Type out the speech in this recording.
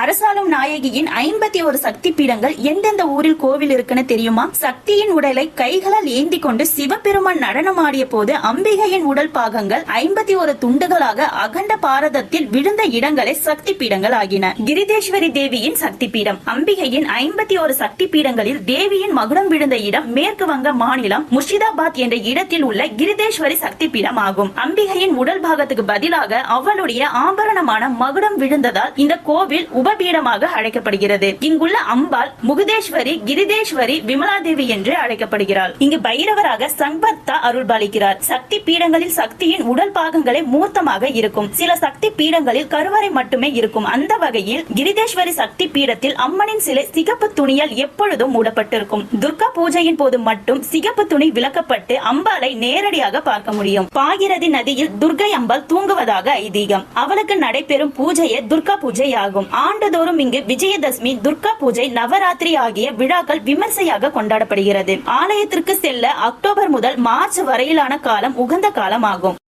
அரசாளும் நாயகியின் ஐம்பத்தி ஒரு சக்தி பீடங்கள் எந்தெந்த ஊரில் கோவில் இருக்குன்னு தெரியுமா? சக்தியின் உடலை கைகளால் ஏந்தி கொண்டு சிவபெருமான் நடனமாடிய போது அம்பிகையின் உடல் பாகங்கள் ஐம்பத்தி ஒரு துண்டுகளாக அகண்ட பாரதத்தில் விழுந்த இடங்களே சக்தி பீடங்கள் ஆகின. கிரிதேஸ்வரி தேவியின் சக்தி பீடம் அம்பிகையின் ஐம்பத்தி ஒரு சக்தி பீடங்களில் தேவியின் மகுடம் விழுந்த இடம் மேற்கு வங்க மாநிலம் முர்ஷிதாபாத் என்ற இடத்தில் உள்ள கிரிதேஸ்வரி சக்தி பீடம் ஆகும். அம்பிகையின் உடல் பாகத்துக்கு பதிலாக அவளுடைய ஆபரணமான மகுடம் விழுந்ததால் இந்த கோவில் உபபீடமாக அழைக்கப்படுகிறது. இங்குள்ள அம்பாள் முகுதேஸ்வரி கிரிதேஸ்வரி விமலாதேவி என்று அழைக்கப்படுகிறாள். இங்கு பைரவராக சம்பத்தா அருள்பாலிக்கிறார். சக்தி பீடங்களில் சக்தியின் உடல் பாகங்களே மூர்த்தமாக இருக்கும். சில சக்தி பீடங்களில் கருவறை மட்டுமே இருக்கும். அந்த வகையில் கிரிதேஸ்வரி சக்தி பீடத்தில் அம்மனின் சிலை சிகப்பு துணியால் எப்பொழுதும் மூடப்பட்டிருக்கும். துர்கா பூஜையின் போது மட்டும் சிகப்பு துணி விளக்கப்பட்டு அம்பாளை நேரடியாக பார்க்க முடியும். பாகிரதி நதியில் துர்கை அம்பாள் தூங்குவதாக ஐதீகம். அவளுக்கு நடைபெறும் பூஜையே துர்கா பூஜை ஆகும் ஆண் ஆண்டுதோறும் இங்கு விஜயதசமி துர்கா பூஜை நவராத்திரி ஆகிய விழாக்கள் விமர்சையாக கொண்டாடப்படுகிறது. ஆலயத்திற்கு செல்ல அக்டோபர் முதல் மார்ச் வரையிலான காலம் உகந்த காலம் ஆகும்